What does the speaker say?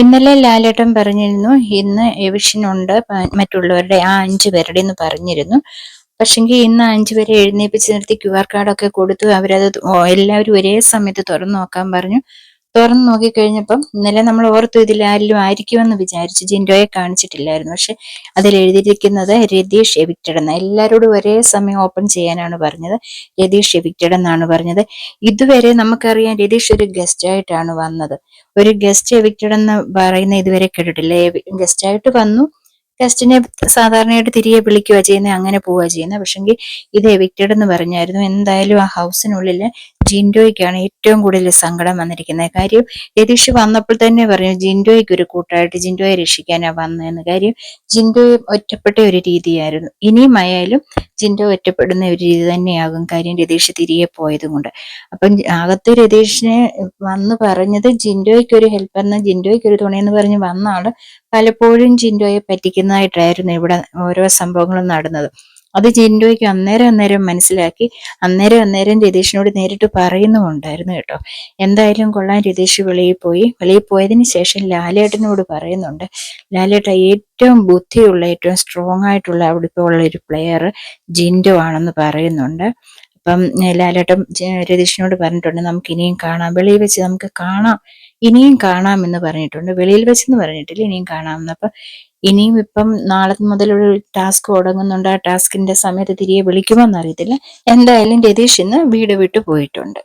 ഇന്നലെ ലാലേട്ടൻ പറഞ്ഞിരുന്നു ഇന്ന് എവിഷൻ ഉണ്ട് മറ്റുള്ളവരുടെ ആ അഞ്ചു പേരുടെ എന്ന് പറഞ്ഞിരുന്നു. പക്ഷെങ്കിൽ ഇന്ന് അഞ്ചു പേരെ എഴുന്നേപ്പിച്ച് നിർത്തി ക്യു ആർ കാർഡൊക്കെ കൊടുത്തു. അവരത് എല്ലാവരും ഒരേ സമയത്ത് തുറന്നു നോക്കാൻ പറഞ്ഞു. തുറന്നു നോക്കിക്കഴിഞ്ഞപ്പം ഇന്നലെ നമ്മൾ ഓർത്തു ഇതിൽ ആരിലും ആയിരിക്കുമെന്ന് വിചാരിച്ചു ജിൻഡോയെ കാണിച്ചിട്ടില്ലായിരുന്നു. പക്ഷെ അതിൽ എഴുതിയിരിക്കുന്നത് രതീഷ് എവിക്റ്റഡ് എന്ന് എല്ലാവരോടും ഒരേ സമയം ഓപ്പൺ ചെയ്യാനാണ് പറഞ്ഞത്. രതീഷ് എവിക്റ്റഡ് എന്നാണ് പറഞ്ഞത്. ഇതുവരെ നമുക്കറിയാം രതീഷ് ഒരു ഗസ്റ്റ് ആയിട്ടാണ് വന്നത്. ഒരു ഗസ്റ്റ് എവിക്റ്റഡ് എന്ന് പറയുന്ന ഇതുവരെ കേട്ടിട്ടില്ല. ഗസ്റ്റ് ആയിട്ട് വന്നു. ഗസ്റ്റിനെ സാധാരണയായിട്ട് തിരികെ വിളിക്കുക ചെയ്യുന്നത് അങ്ങനെ പോവുക ചെയ്യുന്നത് പക്ഷെങ്കിൽ ഇത് എവിക്റ്റഡ് എന്ന് പറഞ്ഞായിരുന്നു. എന്തായാലും ആ ഹൗസിനുള്ളിൽ ജിൻഡോയ്ക്കാണ് ഏറ്റവും കൂടുതൽ സങ്കടം വന്നിരിക്കുന്നത്. കാര്യം രതീഷ് വന്നപ്പോൾ തന്നെ പറഞ്ഞു ജിൻഡോയ്ക്ക് ഒരു കൂട്ടായിട്ട് ജിൻഡോയെ രക്ഷിക്കാനാണ് വന്നതെന്ന് കാര്യം ജിൻഡോയെ ഒറ്റപ്പെട്ട ഒരു രീതിയായിരുന്നു. ഇനിയും ആയാലും ജിൻഡോ ഒറ്റപ്പെടുന്ന ഒരു രീതി തന്നെയാകും കാര്യം രതീഷ് തിരികെ പോയത് കൊണ്ട് അപ്പം അകത്ത് രതീഷിനെ വന്ന് പറഞ്ഞത് ജിൻഡോയ്ക്ക് ഒരു ഹെൽപ്പ് എന്ന ജിൻഡോയ്ക്ക് ഒരു തുണയെന്ന് പറഞ്ഞ് വന്ന ആൾ പലപ്പോഴും ജിൻഡോയെ പറ്റിക്കുന്നതായിട്ടായിരുന്നു ഇവിടെ ഓരോ സംഭവങ്ങളും നടന്നത്. അത് ജിൻഡോയ്ക്ക് അന്നേരം അന്നേരം മനസ്സിലാക്കി. അന്നേരം അന്നേരം രതീഷിനോട് നേരിട്ട് പറയുന്നുമുണ്ടായിരുന്നു കേട്ടോ. എന്തായാലും കൊള്ളാൻ രതീഷ് വെളിയിൽ പോയി. വെളിയിൽ പോയതിന് ശേഷം ലാലേട്ടനോട് പറയുന്നുണ്ട്. ലാലേട്ട ഏറ്റവും ബുദ്ധിയുള്ള ഏറ്റവും സ്ട്രോങ് ആയിട്ടുള്ള അവിടെ ഇപ്പോൾ ഉള്ള ഒരു പ്ലെയർ ജിൻഡോ ആണെന്ന് പറയുന്നുണ്ട്. അപ്പം ലാലേട്ടൻ രതീഷിനോട് പറഞ്ഞിട്ടുണ്ട് നമുക്ക് ഇനിയും കാണാം. വെളിയിൽ വെച്ച് നമുക്ക് കാണാം. ഇനിയും കാണാം എന്ന് പറഞ്ഞിട്ടുണ്ട്. വെളിയിൽ വെച്ചെന്ന് പറഞ്ഞിട്ടില്ല ഇനിയും കാണാമെന്ന്. അപ്പൊ ഇനിയും ഇപ്പം നാളെ മുതൽ ഒരു ടാസ്ക് തുടങ്ങുന്നുണ്ട്. ആ ടാസ്കിന്റെ സമയത്ത് തിരികെ വിളിക്കുമോ എന്നറിയത്തില്ല. എന്തായാലും രതീഷ് ഇന്ന് വീട് വിട്ടു പോയിട്ടുണ്ട്.